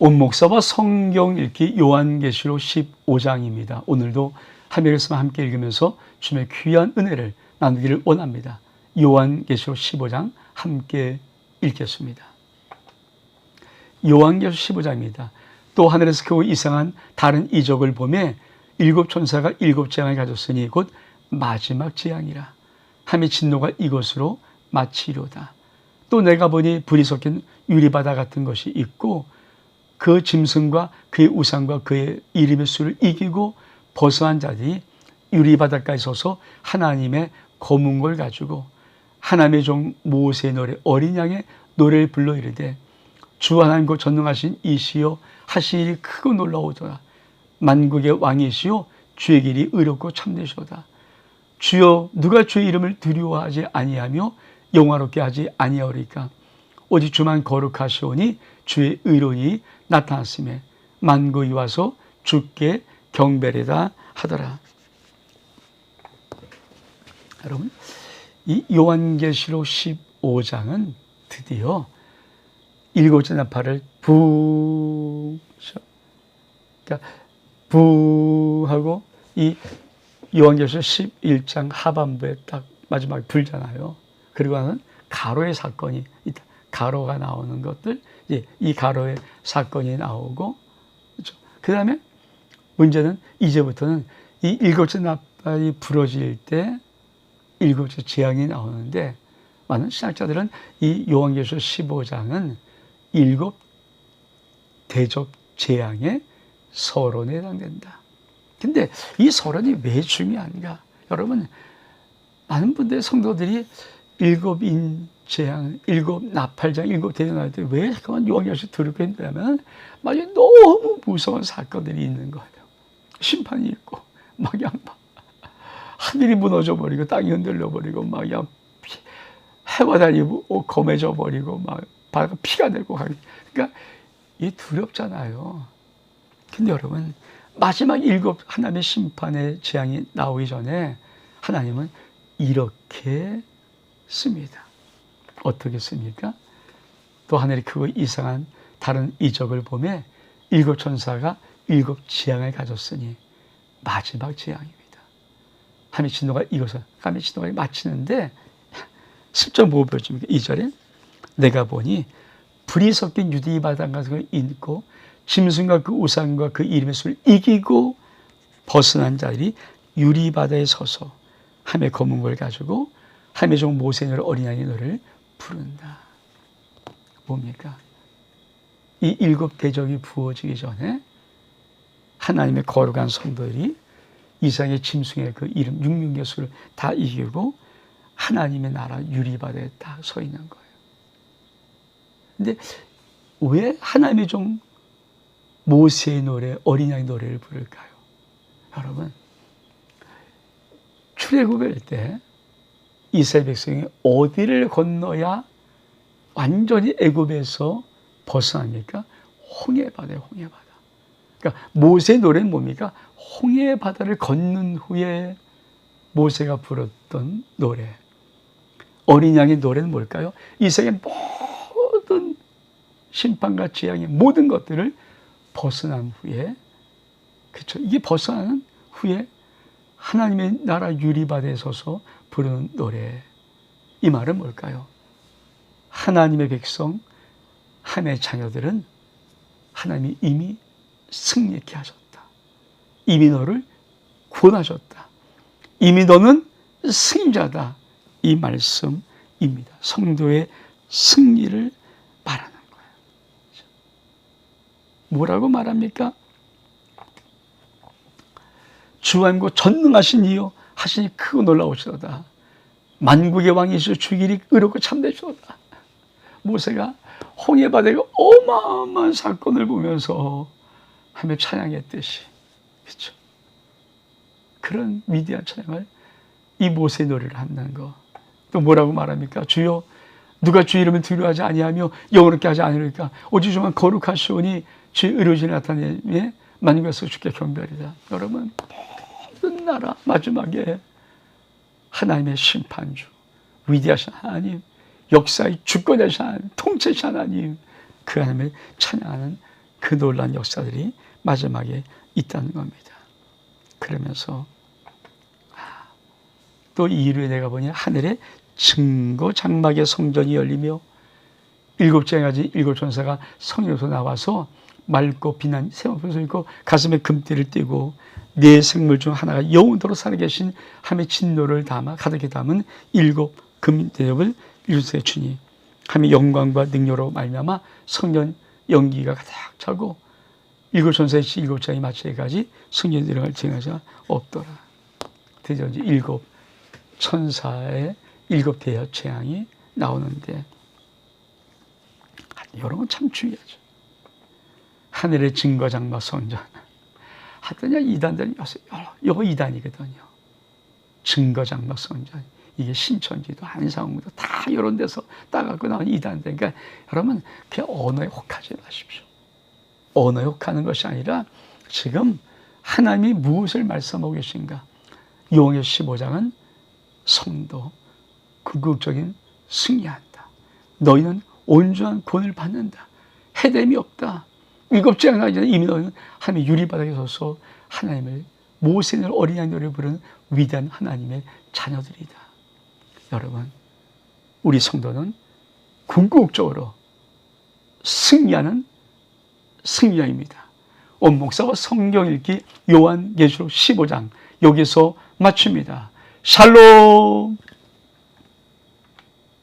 온 목사와 성경 읽기 요한계시록 15장입니다. 오늘도 하늘에서 함께 읽으면서 주님의 귀한 은혜를 나누기를 원합니다. 요한계시록 15장 함께 읽겠습니다. 요한계시록 15장입니다. 또 하늘에서 크고 이상한 다른 이적을 보매 일곱 천사가 일곱 재앙을 가졌으니 곧 마지막 재앙이라. 함의 진노가 이것으로 마치리로다. 또 내가 보니 불이 섞인 유리바다 같은 것이 있고 그 짐승과 그의 우상과 그의 이름의 수를 이기고 벗어난 자들이 유리바닷가에 서서 하나님의 검은 걸 가지고 하나님의 종 모세의 노래 어린 양의 노래를 불러 이르되 주 하나님과 전능하신 이시여 하신 일이 크고 놀라우더라. 만국의 왕이시여 주의 길이 의롭고 참되시도다. 주여 누가 주의 이름을 두려워하지 아니하며 영화롭게 하지 아니하오리까? 오직 주만 거룩하시오니 주의 의로이 나타났음에 만국이 와서 주께 경배리다 하더라. 여러분, 이 요한계시록 15장은 드디어 일곱째 나팔을 부, 그러니까 부 하고 이 요한계시록 11장 하반부에 딱 마지막에 불잖아요. 그리고 하는 가로의 사건이 있다. 가로가 나오는 것들, 이제 이 가로의 사건이 나오고, 그렇죠. 그 다음에 문제는 이제부터는 이 일곱째 나팔이 부러질 때 일곱째 재앙이 나오는데, 많은 신학자들은 이 요한계시록 15장은 일곱 대접 재앙의 서론에 해당된다. 근데 이 서론이 왜 중요한가? 여러분, 많은 분들의 성도들이 일곱 인 재앙, 일곱 나팔장, 일곱 대전할 때왜 잠깐만 요한계시 두렵겠냐면 막 너무 무서운 사건들이 있는 거예요. 심판이 있고 막막 하늘이 무너져 버리고 땅이 흔들려 버리고 막 피, 해와 달이 검해져 버리고 막 바다가 피가 되고 그러니까 이 두렵잖아요. 근데 여러분 마지막 일곱 하나님의 심판의 재앙이 나오기 전에 하나님은 이렇게 씁니다. 어떻게 씁니까? 또 하늘이 크고 이상한 다른 이적을 보매 일곱 천사가 일곱 지향을 가졌으니 마지막 지향입니다. 하미 진노가 이것을 하미 진노가 마치는데 10.5 보여줍니다. 2절에 내가 보니 불이 섞인 유대의 바다 같은 있고 짐승과 그 우상과 그 이름의 수를 이기고 벗어난 자들이 유리 바다에 서서 함의 검은 걸 가지고 함의 종 모세노를 어린양의 노래를 부른다. 뭡니까? 이 일곱 대적이 부어지기 전에 하나님의 거룩한 성도들이 이상의 짐승의 그 이름 육육개수를 다 이기고 하나님의 나라 유리바다에 딱 서 있는 거예요. 근데 왜 하나님의 종 모세의 노래, 어린 양의 노래를 부를까요? 여러분, 출애굽일 때 이스라엘 백성이 어디를 건너야 완전히 애굽에서 벗어납니까? 홍해 바다에 홍해 바다. 그러니까 모세 노래는 뭡니까? 홍해 바다를 걷는 후에 모세가 불렀던 노래. 어린 양의 노래는 뭘까요? 이 세계 모든 심판과 재앙의 모든 것들을 벗어난 후에 그렇죠. 이게 벗어나는 후에 하나님의 나라 유리바다에 서서 부르는 노래. 이 말은 뭘까요? 하나님의 백성, 하나님의 자녀들은 하나님이 이미 승리케 하셨다. 이미 너를 구원하셨다. 이미 너는 승자다. 이 말씀입니다. 성도의 승리를 말하는 거예요. 뭐라고 말합니까? 주함고 전능하신 이요 하시니 크고 놀라우시도다. 만국의 왕이시여 주길이 의롭고 참되시도다. 모세가 홍해 바다에 어마어마한 사건을 보면서 하며 찬양했듯이 그렇죠. 그런 위대한 찬양을 이 모세 노래를 한다는 거. 또 뭐라고 말합니까? 주여 누가 주 이름을 두려워하지 아니하며 영원롭게 하지 않으리까 오직 주만 거룩하시오니 주의 의로진 나타내며 만국에서 주께 경배하리다. 여러분 모든 나라 마지막에 하나님의 심판주, 위대하신 하나님, 역사의 주권자신 하나님, 통치자신 하나님, 그 하나님을 찬양하는 그 놀란 역사들이 마지막에 있다는 겁니다. 그러면서 아, 또 이 일에 내가 보니 하늘에 증거 장막의 성전이 열리며 일곱 째 가지 일곱 천사가 성령에서 나와서 맑고 빛난 세마포를 입고 가슴에 금띠를 띠고 네 생물 중 하나가 영원토록 살아계신 함의 진노를 담아 가득히 담은 일곱 금대접을 일곱에 주니 함의 영광과 능력으로 말미암아 성령 연기가 가득 차고 일곱 천사의 일곱 장이 마치기까지 성령이 들어갈 징하자 없더라. 이제 일곱 천사의 일곱 대여 재앙이 나오는데 이런 건참 중요하죠. 하늘의 증거 장막 성전. 하여튼 이단들이 요새 여러 이단이거든요. 증거 장막 성전. 이게 신천지도 한상무도 다 이런 데서 따갖고 나온 이단들. 그러니까 여러분 그냥 언어에 혹하지 마십시오. 언어에 혹하는 것이 아니라 지금 하나님이 무엇을 말씀하고 계신가. 용의 15장은 성도 궁극적인 승리한다. 너희는 온전한 권을 받는다. 해됨이 없다. 일곱 째 하나 이제 이미 너희는 하나님의 유리바닥에 서서 하나님을 모세를 어린양 노래 부르는 위대한 하나님의 자녀들이다. 여러분, 우리 성도는 궁극적으로 승리하는 승리자입니다. 원목사와 성경 읽기 요한계시록 15장 여기서 마칩니다. 샬롬